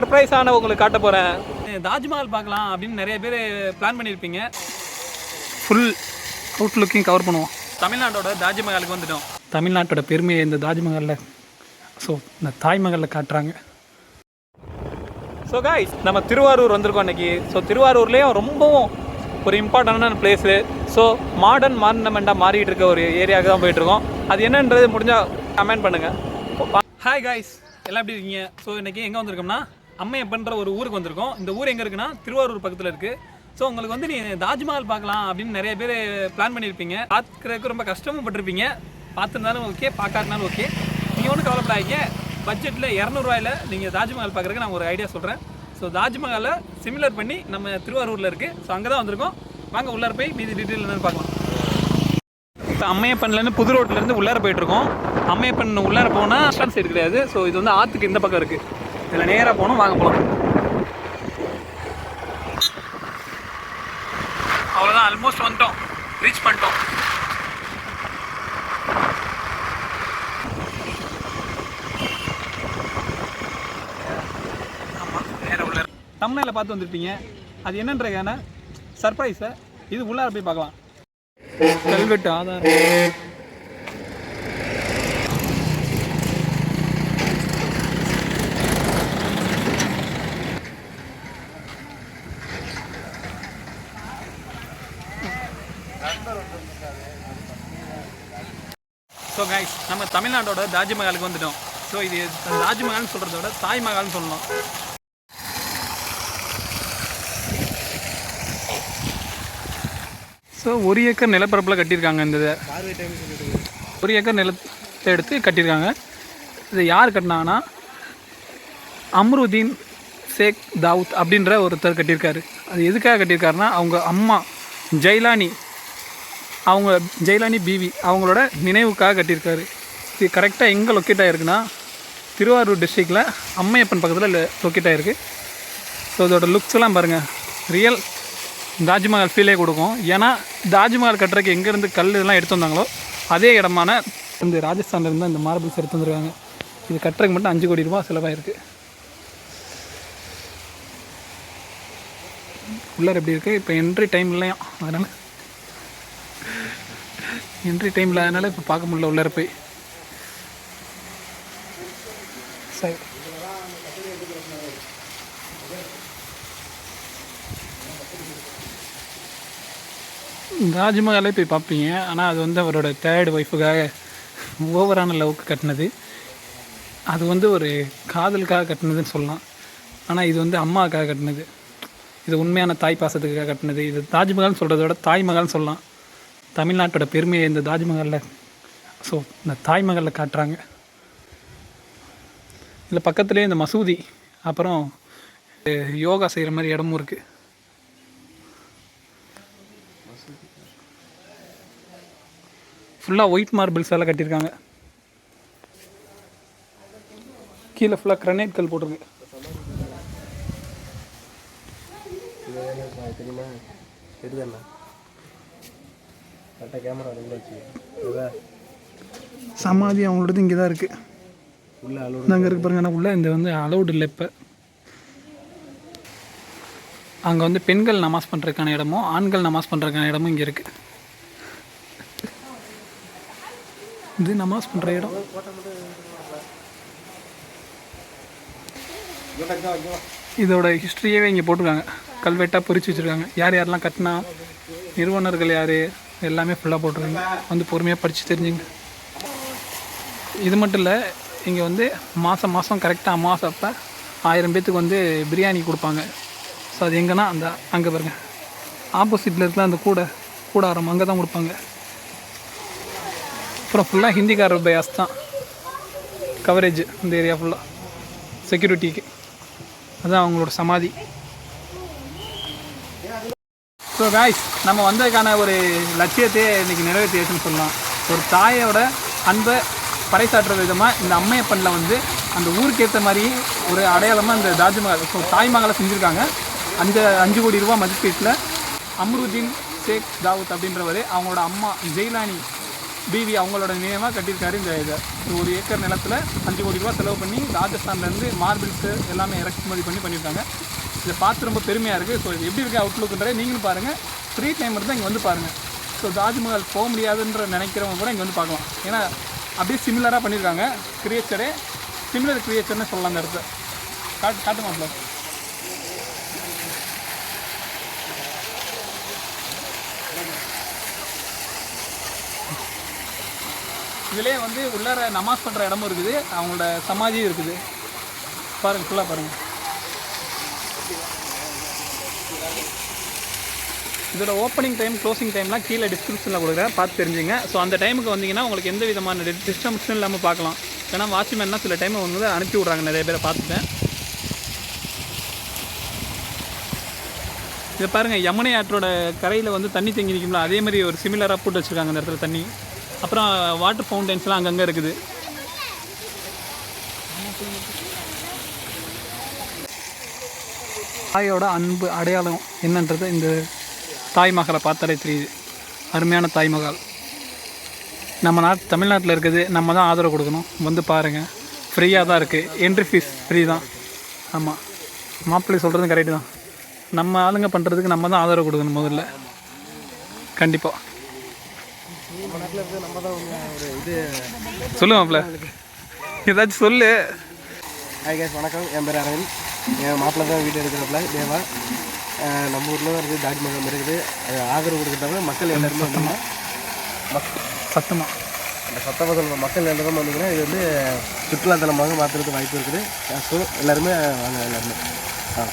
சர்ப்ரைஸான உங்களுக்கு காட்ட போகிறேன் தாஜ்மஹால் பார்க்கலாம் அப்படின்னு நிறைய பேர் பிளான் பண்ணியிருப்பீங்க ஃபுல் அவுட் லுக்கிங் கவர் பண்ணுவோம். தமிழ்நாட்டோட தாஜ்மஹாலுக்கு வந்துட்டோம். தமிழ்நாட்டோட பெருமையை இந்த தாஜ்மஹாலில் ஸோ இந்த தாய்மஹாலில் காட்டுறாங்க. ஸோ காய்ஸ் நம்ம திருவாரூர் வந்திருக்கோம் அன்னைக்கு. ஸோ திருவாரூர்லேயும் ரொம்பவும் ஒரு இம்பார்ட்டண்டான பிளேஸு ஸோ மாடர்ன் மார்னமெண்ட்டாக மாறிட்டு இருக்க ஒரு ஏரியாவுக்கு தான் போயிட்டுருக்கோம். அது என்னன்றது முடிஞ்சால் கமெண்ட் பண்ணுங்கள் ஹாய் காய்ஸ் எல்லாம் எப்படி இருக்கீங்க? ஸோ இன்றைக்கி எங்கே வந்திருக்கோம்னா அம்மையப்பன்ற ஒரு ஊருக்கு வந்திருக்கோம். இந்த ஊர் எங்கே இருக்குன்னா திருவாரூர் பக்கத்தில் இருக்குது ஸோ உங்களுக்கு வந்து நீ தாஜ்மஹால் பார்க்கலாம் அப்படின்னு நிறைய பேர் பிளான் பண்ணியிருப்பீங்க பார்க்குறதுக்கு ரொம்ப கஷ்டமும் பட்டிருப்பீங்க. பார்த்துருந்தாலும் ஓகே பார்க்காட்டினாலும் ஓகே நீங்கள் ஒன்றும் கவலைப்படாதீங்க. பட்ஜெட்டில் இரநூறுவாயில் நீங்கள் தாஜ்மஹால் பார்க்குறதுக்கு நான் ஒரு ஐடியா சொல்கிறேன் ஸோ தாஜ்மஹாலை சிமிலர் பண்ணி நம்ம திருவாரூரில் இருக்குது ஸோ அங்கே தான் வந்திருக்கோம். வாங்க உள்ளார போய் மீதி டீட்டெயில் என்னன்னு பார்க்கலாம். இப்போ அம்மையப்பன்லேருந்து புது ரோட்லேருந்து உள்ளார போயிட்டுருக்கோம் அம்மையப்பன் உள்ளார போனால் ஸ்டாண்ட் சைடு கிடையாது. ஸோ இது வந்து ஆற்றுக்கு இந்த பக்கம் இருக்குது இதில் நேராக போகணும் வாங்க போகலாம் அவ்வளோதான் ஆல்மோஸ்ட் வந்துட்டோம். ரீச் பண்ணிட்டோம். தமிழ்நாட்டில் பார்த்து வந்துருப்பீங்க அது என்னன்றதுக்கான சர்ப்ரைஸை இது உள்ளார போய் பார்க்கலாம். கல்வெட்டு ஆதாரம். ஸோ கைஸ் நம்ம தமிழ்நாட்டோட தாஜ்மஹாலுக்கு வந்துட்டோம். ஸோ இது தாஜ்மஹால்னு சொல்கிறத விட தாய்மஹால்னு சொல்லலாம் ஸோ ஒரு ஏக்கர் நிலப்பரப்பில் கட்டியிருக்காங்க இந்த இதை. ஒரு ஏக்கர் நிலத்தை எடுத்து கட்டியிருக்காங்க. இது யார் கட்டினாங்கன்னா அம்ருதீன் ஷேக் தாவூத் அப்படின்ற ஒருத்தர் கட்டியிருக்காரு. அது எதுக்காக கட்டியிருக்காருன்னா அவங்க அம்மா ஜெய்லானி அவங்க ஜெயிலானி பிவி அவங்களோட நினைவுக்காக கட்டியிருக்காரு. இது கரெக்டாக எங்கே லொக்கேட் ஆகிருக்குன்னா திருவாரூர் டிஸ்ட்ரிக்டில் அம்மையப்பன் பக்கத்தில் லொக்கேட் ஆகிருக்கு ஸோ இதோட லுக்ஸ் எல்லாம் பாருங்கள் ரியல் தாஜ்மஹால் ஃபீலே கொடுக்கும். ஏன்னா தாஜ்மஹால் கட்டுறதுக்கு எங்கேருந்து கல் இதெல்லாம் எடுத்து வந்தாங்களோ அதே இடமான இந்த ராஜஸ்தான்லேருந்து இந்த மார்பிள்ஸ் எடுத்து வந்துருக்காங்க. இது கட்டுறதுக்கு மட்டும் அஞ்சு கோடி ரூபா செலவாயிருக்கு. உள்ளார் எப்படி இருக்குது இப்போ என்ட்ரி டைம் இல்லையா அதனால் என்ட்ரி டைம் இல்லாதனால இப்போ பார்க்க முடியல உள்ளார போய். சரி தாஜ்மஹாலே போய் பார்ப்பீங்க. ஆனால் அது வந்து அவரோட தேர்ட் ஒய்ஃபுக்காக ஓவரான லவ்க்கு கட்டினது. அது வந்து ஒரு காதலுக்காக கட்டினதுன்னு சொல்லலாம். ஆனால் இது வந்து அம்மாவுக்காக கட்டினது. இது உண்மையான தாய் பாசத்துக்காக கட்டினது. இது தாஜ்மஹால்னு சொல்கிறத விட தாய்மஹால்னு சொல்லலாம். தமிழ்நாட்டோட பெருமையை இந்த தாஜ்மஹாலில் ஸோ இந்த தாய்மஹாலில் காட்டுறாங்க. இதில் பக்கத்துலேயே இந்த மசூதி அப்புறம் யோகா செய்கிற மாதிரி இடமும் இருக்குது ஃபுல்லாக ஒயிட் மார்பிள்ஸ் எல்லாம் கட்டியிருக்காங்க. கீழே ஃபுல்லாக கிரனைட் கல் போட்டிருக்கு. தெரியுமா? கரெக்டாக கேமரா உள்ள வச்சு. சமாதி அவங்களோடது இங்கே தான் இருக்குது உள்ள அலோடு அங்கே இருக்கு பாருங்க. ஆனால் உள்ள இந்த வந்து அலௌடு இல்லை இப்போ. அங்கே வந்து பெண்கள் நமாஸ் பண்ணுறதுக்கான இடமும் ஆண்கள் நமாஸ் பண்ணுறதுக்கான இடமும் இங்கே இருக்குது இது நமாஸ் பண்ணுற இடம். இதோட ஹிஸ்ட்ரியவே இங்கே போட்டிருக்காங்க. கல்வெட்டாக பொறிச்சு வச்சுருக்காங்க. யார் யாரெல்லாம் கட்டினா நிறுவனர்கள் யார் எல்லாமே ஃபுல்லாக போட்டிருக்காங்க. வந்து பொறுமையாக படித்து தெரிஞ்சுங்க. இது மட்டும் இல்லை இங்கே வந்து மாதம் மாதம் கரெக்டாக அமாவாசை அப்போ ஆயிரம் பேத்துக்கு வந்து பிரியாணி கொடுப்பாங்க. ஸோ அது எங்கன்னா அந்த அங்கே பாருங்க. ஆப்போசிட்டில் இருக்கிற அந்த கூடை கூடாரம் அங்கே தான் கொடுப்பாங்க. அப்புறம் ஃபுல்லாக ஹிந்திக்காரர் பயாஸ் தான். கவரேஜ் இந்த ஏரியா ஃபுல்லாக செக்யூரிட்டிக்கு அதுதான் அவங்களோட சமாதி. ஸோ காய்ஸ் நம்ம வந்ததுக்கான ஒரு லட்சியத்தையே இன்றைக்கி நிறைவேற்றியாச்சுன்னு சொல்லலாம். ஒரு தாயோட அன்பை பறைசாற்றுற விதமாக இந்த அம்மையப்பனில் வந்து அந்த ஊருக்கு ஏற்ற மாதிரி ஒரு அடையாளமாக இந்த தாஜ்மஹால் ஸோ தாய்மஹாலை செஞ்சுருக்காங்க. அந்த அஞ்சு கோடி ரூபா மதிப்பீட்டில் அம்ருதீன் ஷேக் தாவூத் அப்படின்றவர் அவங்களோட அம்மா ஜெய்லானி பிவி அவங்களோட நினைவாக கட்டியிருக்காரு இந்த இதை. ஒரு ஏக்கர் நிலத்தில் அஞ்சு கோடி ரூபா செலவு பண்ணி ராஜஸ்தான்லேருந்து மார்பிள்ஸு எல்லாமே இறக்குமதி பண்ணி பண்ணியிருக்காங்க. இதை பார்த்து ரொம்ப பெருமையாக இருக்குது ஸோ இது எப்படி இருக்குது அவுட்லுக்குன்றதை நீங்களும் பாருங்கள் ஃப்ரீ டைம் இருந்தால் இங்கே வந்து பாருங்கள் ஸோ தாஜ்மஹால் போக முடியாதுன்ற நினைக்கிறவங்க கூட இங்கே வந்து பார்க்கலாம். ஏன்னா அப்படியே சிமிலராக பண்ணியிருக்காங்க கிரியேச்சரே சிமிலர் கிரியேச்சர்னு சொல்லலாம் அந்த இடத்த காட்டு காட்டுமா ப்ளஸ் இதுலேயே வந்து உள்ளார நமாஸ் பண்ணுற இடமும் இருக்குது. அவங்களோட சமாதியும் இருக்குது. பாருங்கள் ஃபுல்லாக பாருங்கள் இதோட ஓப்பனிங் டைம் க்ளோசிங் டைம்லாம் கீழே டிஸ்கிரிப்ஷனில் கொடுக்குறேன். பார்த்து தெரிஞ்சுங்க. ஸோ அந்த டைமுக்கு வந்தீங்கன்னா உங்களுக்கு எந்த விதமான டிஸ்டர்பன்ஸும் இல்லாமல் பார்க்கலாம். ஏன்னா வாட்ச்மேன்னா சில டைம் வந்து அனுப்பி விட்றாங்க. நிறைய பேரை பார்த்துட்டேன். இதை பாருங்கள் யமுனை ஆற்றோட கரையில் வந்து தண்ணி தேங்கி நிற்கும்ல அதே மாதிரி ஒரு சிமிலராக போட்டு வச்சுருக்காங்க அந்த இடத்துல தண்ணி. அப்புறம் வாட்டர் ஃபவுண்டன்ஸ்லாம் அங்கங்கே இருக்குது. தாயோட அன்பு அடையாளம் என்னன்றது இந்த தாய் மகளை பார்த்தாலே தெரியுது. அருமையான தாய்மகள் நம்ம நாட் தமிழ்நாட்டில் இருக்குது நம்ம தான் ஆதரவு கொடுக்கணும். வந்து பாருங்கள் ஃப்ரீயாக தான் இருக்குது என்ட்ரி ஃபீஸ் ஃப்ரீ தான். ஆமாம் மாப்பிள்ளை சொல்கிறது கரெக்டு தான். நம்ம ஆளுங்க பண்ணுறதுக்கு நம்ம தான் ஆதரவு கொடுக்கணும் முதல்ல. கண்டிப்பாக நம்ம நம்ம தான் ஒரு இது சொல்லு மாப்பிள்ள. ஏதாச்சும் சொல்லு. ஹாய் கேஸ் வணக்கம். என் பேர் அரவிந்த். என் மாப்பிள்ளை தான் வீடு இருக்கிறப்பல தேவா. நம்ம ஊரில் தான் இருக்குது தாஜ்மஹால் இருக்குது. அது ஆதரவு கொடுக்குறதால மக்கள் எல்லாருமே வந்தீங்கன்னா மக் சத்தமாக அந்த சத்தமாக சொல்லுற மக்கள் எல்லாரும் வந்தீங்கன்னா இது வந்து சுற்றுலாத்தலமாக மாற்றுறதுக்கு வாய்ப்பு இருக்குது. ஸோ எல்லாருமே வாங்க எல்லாருமே. ஆ.